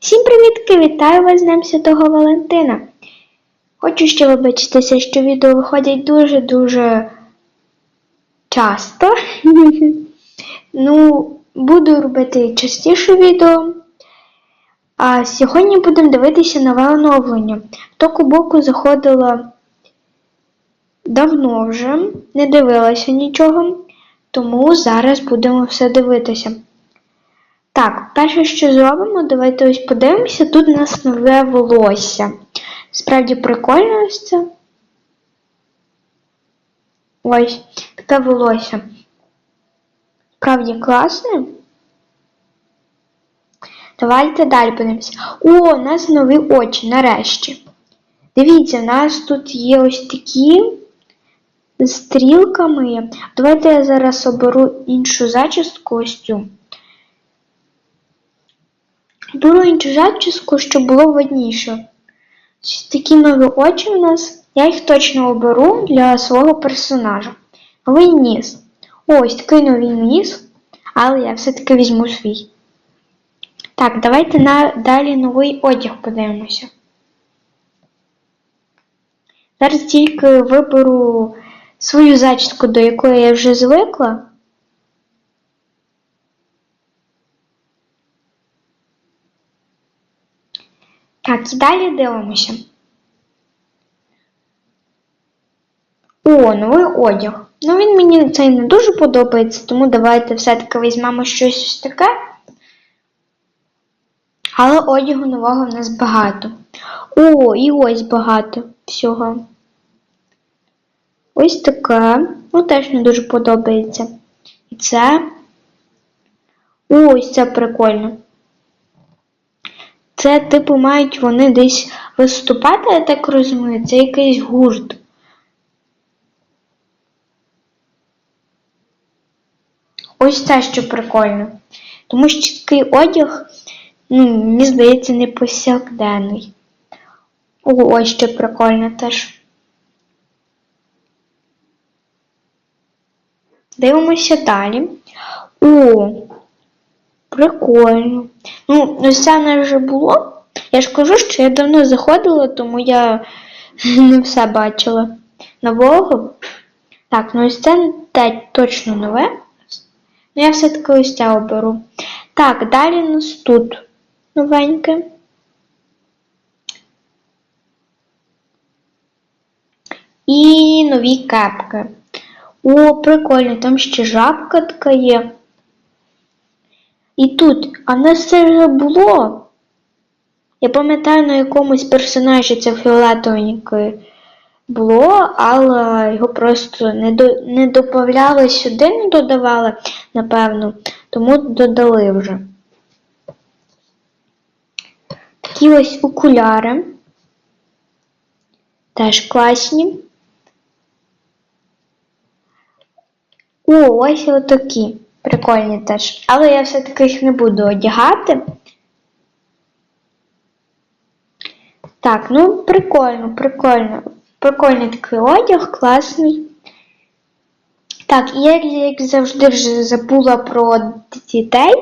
Всім привітки! Вітаю вас з Днем Святого Валентина. Хочу ще вибачитися, що відео виходять дуже-дуже часто. ну, буду робити частіше відео. А сьогодні будемо дивитися нове оновлення. Току боку заходила давно вже, не дивилася нічого, тому зараз будемо все дивитися. Так, перше, що зробимо, давайте ось подивимося. Тут у нас нове волосся. Справді прикольно ось це. Ось таке волосся. Справді класне. Давайте далі подивимося. О, у нас нові очі, нарешті. Дивіться, у нас тут є ось такі стрілками. Давайте я зараз оберу іншу зачіску ось цю. Беру іншу зачіску, щоб було видніше. Ось такі нові очі у нас. Я їх точно оберу для свого персонажа. Новий ніс. Ось такий новий ніс, але я все-таки візьму свій. Так, давайте на, далі новий одяг подивимося. Зараз тільки виберу свою зачіску, до якої я вже звикла. Так, і далі дивимося. О, новий одяг. Ну, він мені цей не дуже подобається, тому давайте все-таки візьмемо щось таке. Але одягу нового в нас багато. О, і ось багато всього. Ось таке. Ну, теж не дуже подобається. І це. Ось це прикольно. Це, типу, мають вони десь виступати, я так розумію, це якийсь гурт. Ось це що прикольно. Тому що такий одяг, ну, мені здається, не повсякденний. Ось що прикольно теж. Дивимося далі. О, прикольно. Ну, ось це нас вже було. Я ж кажу, що я давно заходила, тому я не все бачила нового. Так, ну ось це те точно нове. Ну, я все-таки ось це оберу. Так, далі у нас тут новеньке. І нові кепки. О, прикольно, там ще жабка така є. І тут, а в нас це вже було. Я пам'ятаю на якомусь персонажі це фіолетовеньке було, але його просто не до, не додавали сюди, не додавали, напевно, тому додали вже. Такі ось окуляри. Теж класні. О, ось отакі. Прикольні теж. Але я все-таки їх не буду одягати. Так, ну прикольно, прикольно. Прикольний такий одяг, класний. Так, і я, як завжди, вже забула про дітей,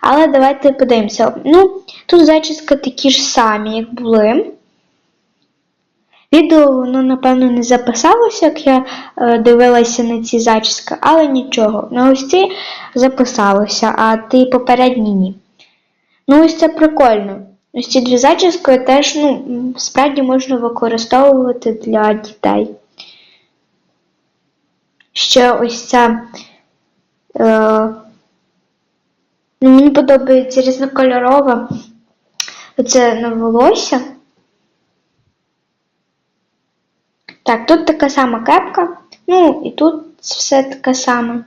але давайте подивимося. Ну, тут зачіска такі ж самі, як були. Відео, воно, напевно, не записалося, як я е, дивилася на ці зачіски, але нічого. На ось ці записалося, а ті попередні ні. Ну, ось це прикольно. Ось ці дві зачіски теж, ну, справді можна використовувати для дітей. Ще ось ця. Е, ну, мені подобається різнокольорова. Оце на волосся. Так, тут така сама кепка. Ну, і тут все таке саме.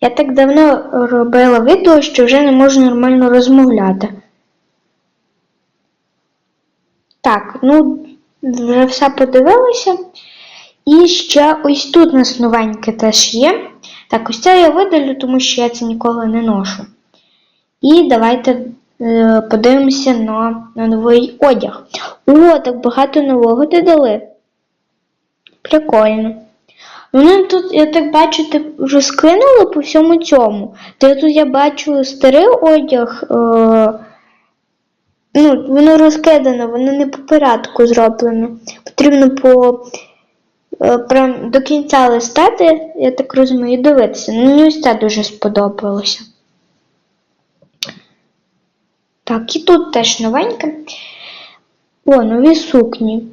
Я так давно робила відео, що вже не можу нормально розмовляти. Так, ну, вже все подивилося. І ще ось тут у нас новеньке теж є. Так, ось це я видалю, тому що я це ніколи не ношу. І давайте е, подивимося на, на новий одяг. О, так багато нового додали. Прикольно. Вони тут, я так бачу, ти вже скинули по всьому цьому. Та тут я бачу старий одяг. Е, ну, воно розкидано, воно не по порядку зроблено. Потрібно по прям до кінця листати, я так розумію, дивитися. Ну, мені ось це дуже сподобалося. Так, і тут теж новеньке. О, нові сукні.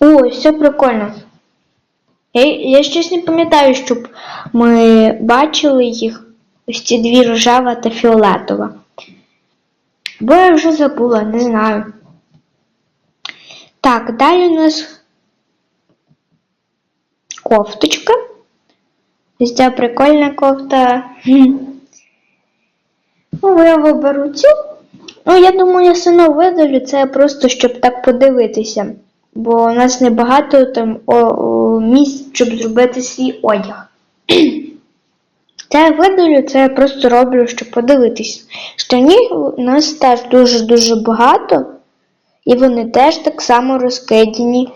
О, все прикольно. Я, я щось не пам'ятаю, щоб ми бачили їх. Ось ці дві рожева та фіолетова. Бо я вже забула, не знаю. Так, далі у нас кофточка. Ось ця прикольна кофта. Ну, я виберу цю. Ну, я думаю, я все одно видалю це просто, щоб так подивитися. Бо у нас небагато там о, о, місць, щоб зробити свій одяг. Це я видалю, це я просто роблю, щоб подивитись. Штанів у нас теж дуже-дуже багато, і вони теж так само розкидані.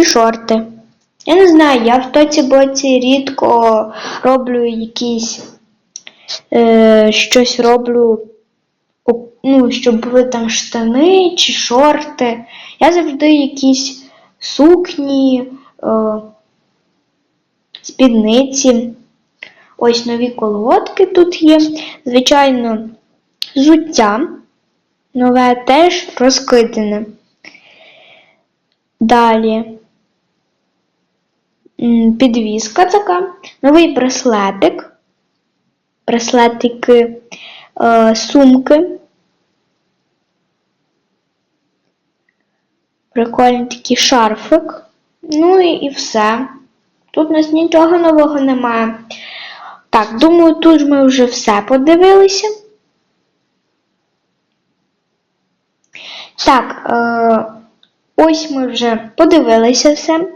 І шорти. Я не знаю, я в тоці боці рідко роблю якісь е, щось роблю, ну, щоб були там штани чи шорти. Я завжди якісь сукні, е, спідниці. Ось нові колготки тут є. Звичайно, взуття нове теж розкидане. Далі підвіска така, новий браслетик, браслетики, е, сумки. Прикольний такий шарфик. Ну і, і все. Тут у нас нічого нового немає. Так, думаю, тут ми вже все подивилися. Так, е, ось ми вже подивилися все.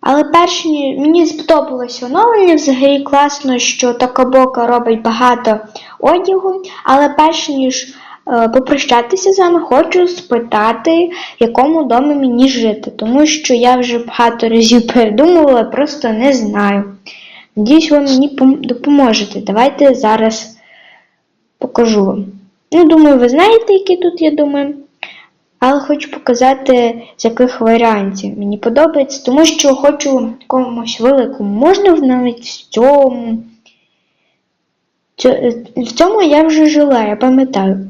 Але перш ні, мені сподобалось оновлення, взагалі класно, що Токабока робить багато одягу, але перш ніж е, попрощатися з вами, хочу спитати, в якому домі мені жити, тому що я вже багато разів передумувала, просто не знаю. Надіюсь, ви мені допоможете. Давайте зараз покажу вам. Ну, думаю, ви знаєте, які тут є доми. Але хочу показати, з яких варіантів мені подобається, тому що хочу в якомусь великому. Можна навіть в цьому. В цьому я вже жила, я пам'ятаю.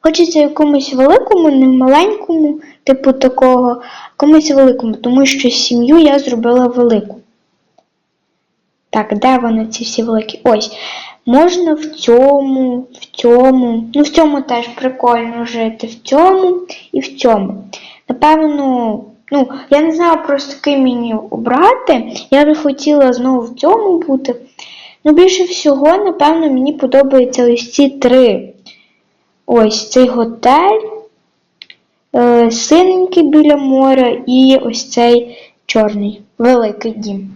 Хочеться якомусь великому, не маленькому, типу такого, а комусь великому, тому що сім'ю я зробила велику. Так, де вони ці всі великі? Ось. Можна в цьому, в цьому. Ну, в цьому теж прикольно жити. В цьому і в цьому. Напевно, ну, я не знаю просто який мені обрати. Я би хотіла знову в цьому бути. Ну, більше всього, напевно, мені подобаються ось ці три. Ось цей готель, е, синенький біля моря і ось цей чорний великий дім.